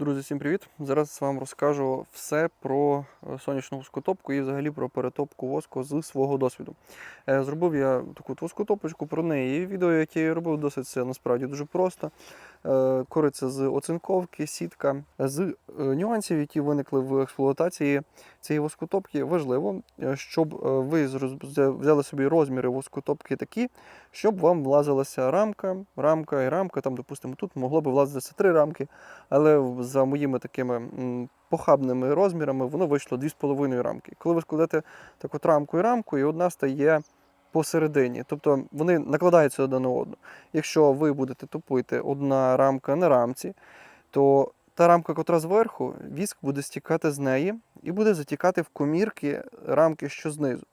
Друзі, всім привіт! Зараз вам розкажу все про е, сонячну воскотопку і взагалі про перетопку воску з свого досвіду. Е, Зробив я таку воскотопочку про неї. Відео, яке я робив, досить це насправді дуже просто. Е, Кориться з оцинковки, сітка, з нюансів, які виникли в експлуатації цієї воскотопки. Важливо, щоб ви взяли собі розміри воскотопки такі, щоб вам влазилася рамка, рамка і рамка. Там, допустимо, тут могло би влазитися три рамки. Але за моїми такими похабними розмірами воно вийшло 2,5 рамки. Коли ви складете таку рамку і рамку, і одна стає посередині. Тобто вони накладаються одна на одну. Якщо ви будете тупити одна рамка на рамці, то та рамка, котра зверху, віск буде стікати з неї і буде затікати в комірки рамки, що знизу.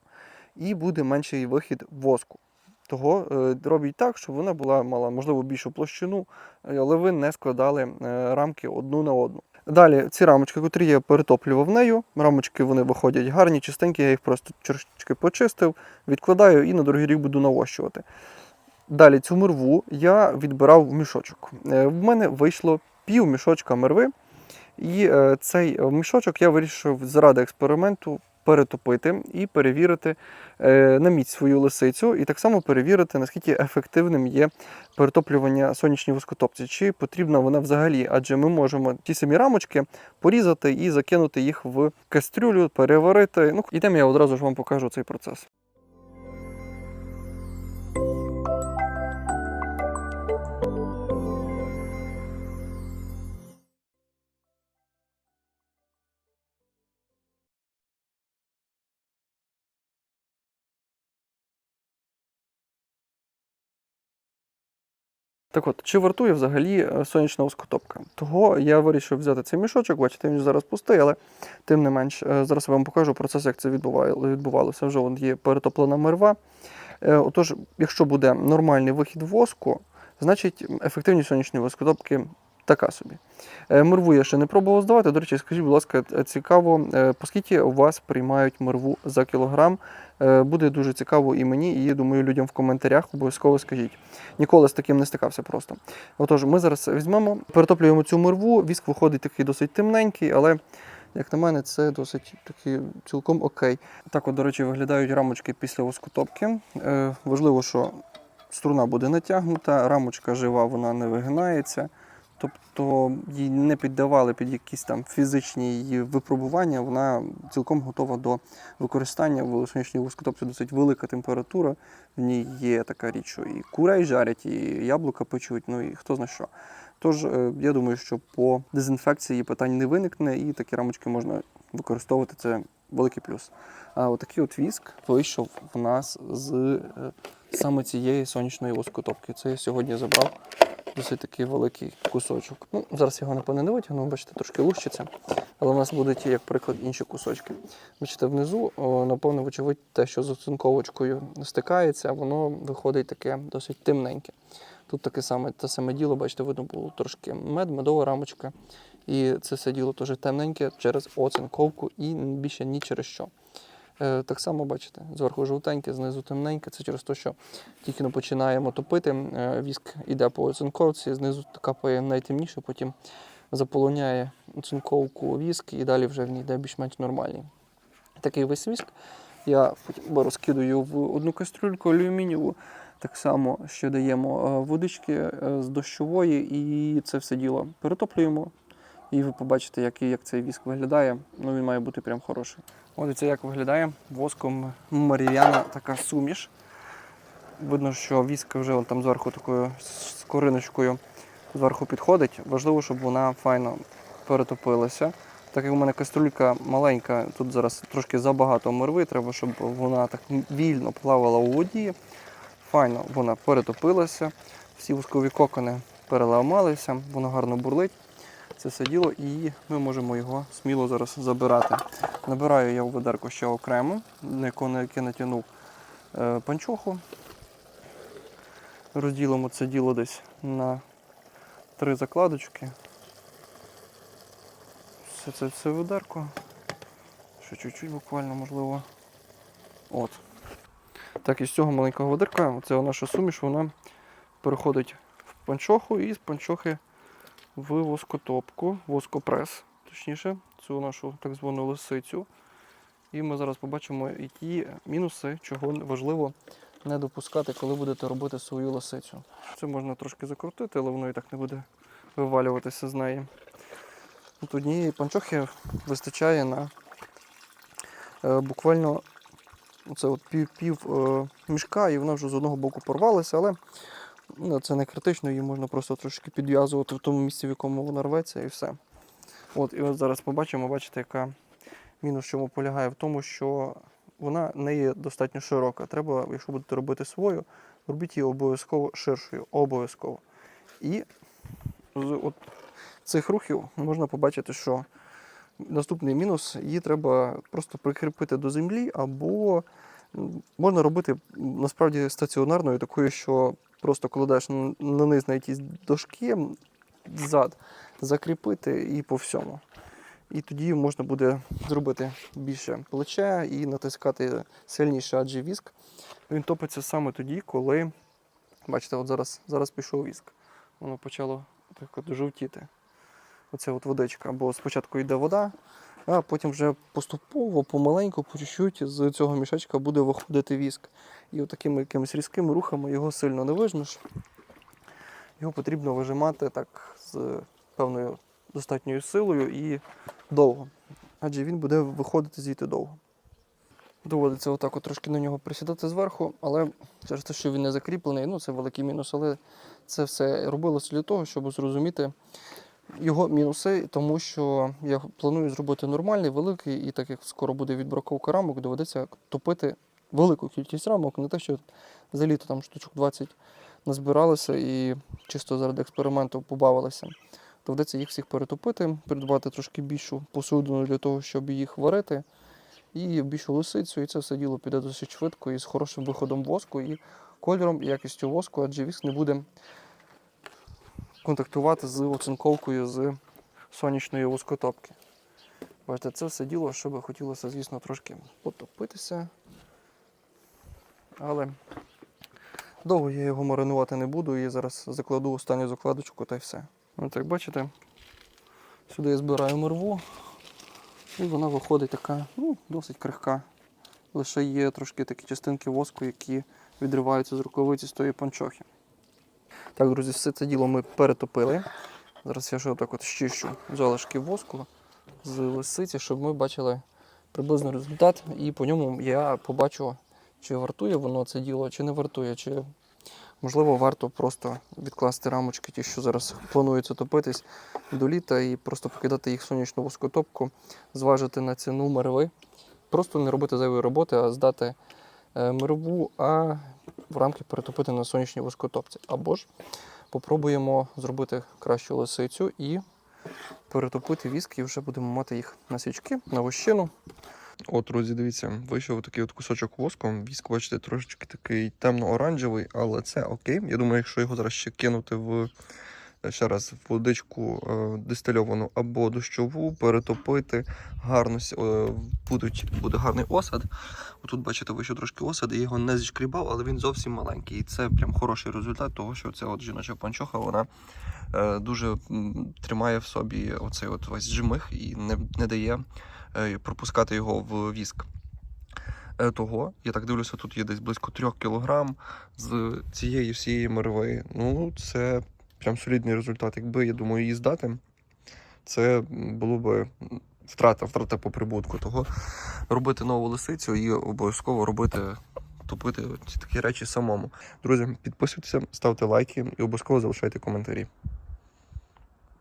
І буде менший вихід воску. Того е, робіть так, щоб вона була мала можливо більшу площину, е, але ви не складали е, рамки одну на одну. Далі ці рамочки, котрі я перетоплював нею, рамочки вони виходять гарні, чистенькі, я їх просто трошечки почистив, відкладаю і на другий рік буду навощувати. Далі цю мирву я відбирав в мішочок. В мене вийшло пів мішочка мирви, і цей мішочок я вирішив заради експерименту перетопити і перевірити е, на міць свою лисицю, і так само перевірити, наскільки ефективним є перетоплювання сонячній воскотопці, чи потрібна вона взагалі, адже ми можемо ті самі рамочки порізати і закинути їх в кастрюлю, переварити. Ну, ідемо, я одразу ж вам покажу цей процес. Так от, чи вартує взагалі е, сонячна воскотопка? Того я вирішив взяти цей мішочок, бачите, він зараз пустий, але тим не менш, е, зараз я вам покажу процес, як це відбувалося. Вже вон є перетоплена мерва. Е, Отож, якщо буде нормальний вихід воску, значить ефективність сонячної воскотопки така собі. Е, Мерву я ще не пробував здавати. До речі, скажіть, будь ласка, е, цікаво, е, оскільки у вас приймають мерву за кілограм, буде дуже цікаво і мені, і думаю, людям в коментарях обов'язково скажіть. Ніколи з таким не стикався просто. Отож, ми зараз візьмемо, перетоплюємо цю мирву, віск виходить такий досить темненький, але, як на мене, це досить такий цілком окей. Так, от, до речі, виглядають рамочки після воскотопки. Е, важливо, що струна буде натягнута, рамочка жива, вона не вигинається. Тобто їй не піддавали під якісь там фізичні її випробування, вона цілком готова до використання в сонячній воскотопці досить велика температура. В ній є така річ, що і курей жарять, і яблука печуть, ну і хто зна що. Тож е, я думаю, що по дезінфекції питань не виникне, і такі рамочки можна використовувати. Це великий плюс. А отакий от віск вийшов в нас з е, саме цієї сонячної воскотопки. Це я сьогодні забрав досить такий великий кусочок. Ну, зараз його напевне не витягну, бачите, трошки лущиться. Але в нас будуть, як приклад, інші кусочки. Бачите, внизу, напевно, вочевидь, те, що з оцинковочкою стикається, воно виходить таке досить темненьке. Тут таке саме те саме діло, бачите, видно було трошки мед, медова рамочка. І це все діло теж темненьке через оцинковку і більше ні через що. Е, Так само, бачите, зверху жовтеньке, знизу темненьке. Це через те, що тільки ми починаємо топити, е, віск іде по оцинковці, знизу капає найтемніше, потім заполоняє оцинковку віск і далі вже в йде більш-менш нормальний. Такий весь віск я розкидаю в одну кастрюльку алюмінієву. Так само ще даємо е, водички з дощової і це все діло перетоплюємо. І ви побачите, як, як цей віск виглядає. Ну він має бути прям хороший. От це як виглядає воском марів'яна така суміш. Видно, що віск вже там зверху такою з кориночкою зверху підходить. Важливо, щоб вона файно перетопилася. Так як у мене кастрюлька маленька, тут зараз трошки забагато мирви, треба, щоб вона так вільно плавала у воді. Файно вона перетопилася, всі воскові кокони переламалися, воно гарно бурлить. Це все діло, і ми можемо його сміло зараз забирати. Набираю я в ведерко ще окремо, на яке натягнув е, панчоху. Розділимо це діло десь на три закладочки. Все це все ведерко. Ще чуть-чуть буквально, можливо. От. Так, із цього маленького ведерка, оце наша суміш, вона переходить в панчоху і з панчохи в воскотопку, воскопрес, точніше, цю нашу так звану лисицю. І ми зараз побачимо, які мінуси, чого важливо не допускати, коли будете робити свою лисицю. Це можна трошки закрутити, але воно і так не буде вивалюватися з неї. От однієї панчохи вистачає на е, буквально це от пів, пів е, мішка, і вона вже з одного боку порвалася, але ну, це не критично, її можна просто трошки підв'язувати в тому місці, в якому вона рветься, і все. От, і от зараз побачимо, бачите, яка мінус в чому полягає в тому, що вона не є достатньо широка. Треба, якщо будете робити свою, робіть її обов'язково ширшою. Обов'язково. І з от цих рухів можна побачити, що наступний мінус її треба просто прикріпити до землі, або можна робити насправді стаціонарною, такою, що просто кладеш на низ на якісь дошки зад, закріпити і по всьому. І тоді можна буде зробити більше плече і натискати сильніше, адже віск він топиться саме тоді, коли, бачите, от зараз, зараз пішов віск. Воно почало так от жовтіти. Оце от водичка. Бо спочатку йде вода, а потім вже поступово, помаленьку, по чуть-чуть з цього мішечка буде виходити віск. І от такими якимись різкими рухами його сильно не вижмеш. Його потрібно вижимати так з певною достатньою силою і довго. Адже він буде виходити звідти довго. Доводиться отак от трошки на нього присідати зверху, але через те, що він не закріплений, ну це великий мінус, але це все робилося для того, щоб зрозуміти його мінуси, тому що я планую зробити нормальний, великий, і так як скоро буде відбраковка рамок, доведеться топити велику кількість рамок, не те, що за літо там штучок 20 назбиралося і чисто заради експерименту побавилися. Доведеться їх всіх перетопити, придбати трошки більшу посудину для того, щоб їх варити, і більшу лисицю, і це все діло піде досить швидко і з хорошим виходом воску, і кольором, і якістю воску, адже віск не буде контактувати з оцинковкою з сонячної воскотопки. Бачите, це все діло, що би хотілося, звісно, трошки потопитися. Але довго я його маринувати не буду і зараз закладу останню закладочку та й все. От як бачите, сюди я збираю морву, і вона виходить така, ну, досить крихка. Лише є трошки такі частинки воску, які відриваються з рукавиці з тої панчохи. Так, друзі, все це діло ми перетопили. Зараз я ще отак от щищу залишки воску з лисиці, щоб ми бачили приблизний результат, і по ньому я побачу, чи вартує воно це діло, чи не вартує, чи можливо варто просто відкласти рамочки, ті, що зараз планується топитись до літа, і просто покидати їх в сонячну воскотопку, зважити на ціну мерви. Просто не робити зайвої роботи, а здати е, мерву, а в рамки перетопити на сонячній воскотопці. Або ж попробуємо зробити кращу лисицю і перетопити віск, і вже будемо мати їх на свічки, на вощину. От, друзі, дивіться, вийшов такий от кусочок воску. Віск, бачите, трошечки такий темно-оранжевий, але це окей. Я думаю, якщо його зараз ще кинути в ще раз водичку е, дистильовану або дощову, перетопити, гарно е, будуть, буде гарний осад. Отут, бачите, вийшов трошки осад, я його не зішкрібав, але він зовсім маленький. І це прям хороший результат того, що ця от жіноча панчоха, вона е, дуже тримає в собі оцей от весь жмих і не, не дає пропускати його в віск. Того, я так дивлюся, тут є десь близько 3 кг з цієї всієї мерви. Ну, це прям солідний результат. Якби, я думаю, її здати, це було би втрата, втрата по прибутку. Того робити нову лисицю і обов'язково робити, топити ці такі речі самому. Друзі, підписуйтеся, ставте лайки і обов'язково залишайте коментарі.